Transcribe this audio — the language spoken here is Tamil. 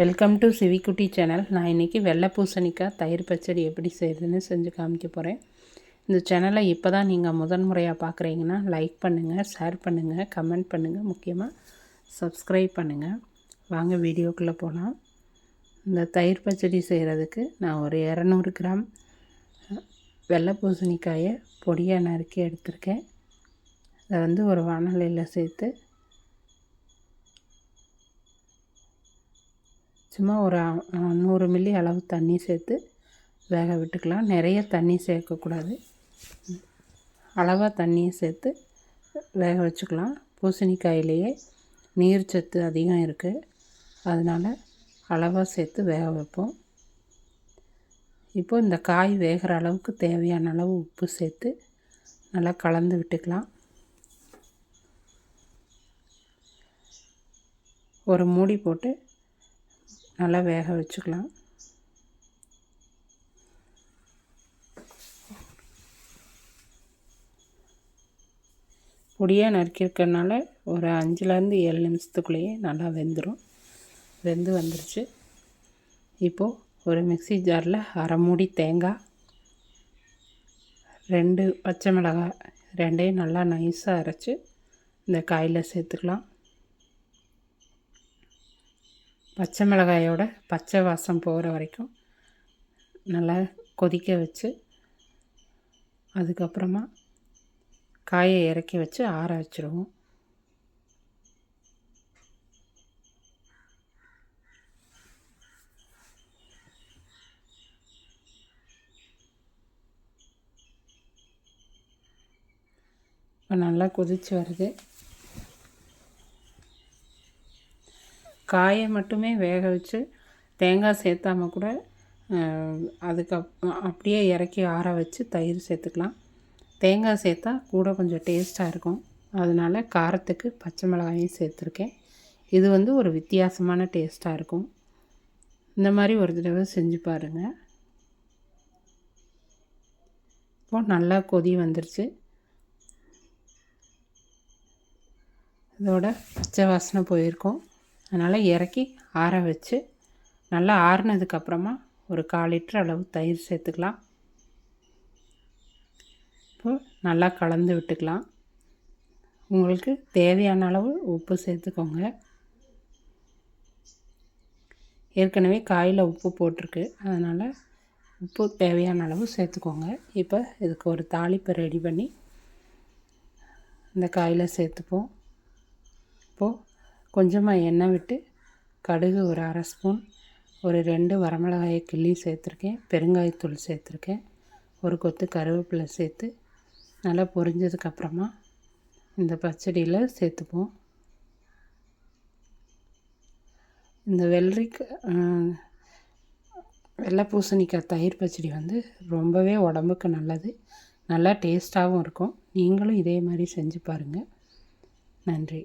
வெல்கம் டு சிவிக்குட்டி சேனல் நான் இன்றைக்கி வெள்ளை பூசணிக்காய் தயிர் பச்சடி எப்படி செய்யுதுன்னு செஞ்சு காமிக்க போகிறேன் இந்த சேனலை இப்போ தான் நீங்கள் முதன் முறையாக பார்க்குறீங்கன்னா லைக் பண்ணுங்கள் ஷேர் பண்ணுங்கள் கமெண்ட் பண்ணுங்கள் முக்கியமாக சப்ஸ்கிரைப் பண்ணுங்கள் வாங்க வீடியோக்குள்ளே போகலாம் இந்த தயிர் பச்சடி செய்கிறதுக்கு நான் ஒரு இரநூறு கிராம் வெள்ளை பூசணிக்காயை பொடியாக நறுக்கி எடுத்திருக்கேன். அதை வந்து ஒரு வானலையில் சேர்த்து சும்மா ஒரு நூறு மில்லி அளவு தண்ணி சேர்த்து வேக விட்டுக்கலாம். நிறைய தண்ணி சேர்க்கக்கூடாது. அளவாக தண்ணியை சேர்த்து வேக வச்சுக்கலாம். பூசணிக்காயிலேயே நீர் சத்து அதிகம் இருக்குது அதனால் அளவாக சேர்த்து வேக வைப்போம். இப்போது இந்த காய் வேகிற அளவுக்கு தேவையான அளவு உப்பு சேர்த்து நல்லா கலந்து விட்டுக்கலாம். ஒரு மூடி போட்டு நல்லா வேக வச்சுக்கலாம். பொடியாக நறுக்கியிருக்கனால ஒரு அஞ்சுலேருந்து ஏழு நிமிஷத்துக்குள்ளேயே நல்லா வெந்துடும் வெந்து வந்துருச்சு. இப்போது ஒரு மிக்ஸி ஜாரில் அரை மூடி தேங்காய் ரெண்டு பச்சை மிளகாய் ரெண்டையும் நல்லா நைஸாக அரைச்சி இந்த காயில் சேர்த்துக்கலாம். பச்சை மிளகாயோட பச்சை வாசம் போகிற வரைக்கும் நல்லா கொதிக்க வச்சு அதுக்கப்புறமா காயை இறக்கி வச்சு ஆற வச்சுருவோம். இப்போ நல்லா கொதிச்சு வருது. காயை மட்டுமே வேக வச்சு தேங்காய் சேர்த்தாம கூட அதுக்கு அப்படியே இறக்கி ஆற வச்சு தயிர் சேர்த்துக்கலாம். தேங்காய் சேர்த்தா கூட கொஞ்சம் டேஸ்ட்டாக இருக்கும். அதனால் காரத்துக்கு பச்சை மிளகாயும் சேர்த்துருக்கேன். இது வந்து ஒரு வித்தியாசமான டேஸ்ட்டாக இருக்கும். இந்த மாதிரி ஒரு தடவை செஞ்சு பாருங்கள் இப்போ நல்லா கொதி வந்துருச்சு. இதோட பச்சை வாசனை போயிருக்கோம். அதனால் இறக்கி ஆற வச்சு நல்லா ஆறுனதுக்கப்புறமா ஒரு கால் லிட்டர் அளவு தயிர் சேர்த்துக்கலாம். இப்போ நல்லா கலந்து விட்டுக்கலாம். உங்களுக்கு தேவையான அளவு உப்பு சேர்த்துக்கோங்க. ஏற்கனவே காயில் உப்பு போட்டிருக்கு. அதனால் உப்பு தேவையான அளவு சேர்த்துக்கோங்க. இப்போ இதுக்கு ஒரு தாளிப்பை ரெடி பண்ணி இந்த காயில் சேர்த்துப்போம். இப்போது கொஞ்சமாக எண்ணெய் விட்டு கடுகு ஒரு அரை ஸ்பூன் ஒரு ரெண்டு வரமிளகாயை கிள்ளி சேர்த்துருக்கேன் பெருங்காயத்தூள் சேர்த்துருக்கேன் ஒரு கொத்து கருவேப்பிலை சேர்த்து நல்லா பொரிஞ்சதுக்கப்புறமா இந்த பச்சடியில் சேர்த்துப்போம். இந்த வெள்ளரிக்க வெள்ளை பூசணிக்காய் தயிர் பச்சடி வந்து ரொம்பவே உடம்புக்கு நல்லது நல்லா டேஸ்ட்டாகவும் இருக்கும். நீங்களும் இதே மாதிரி செஞ்சு பாருங்கள் நன்றி.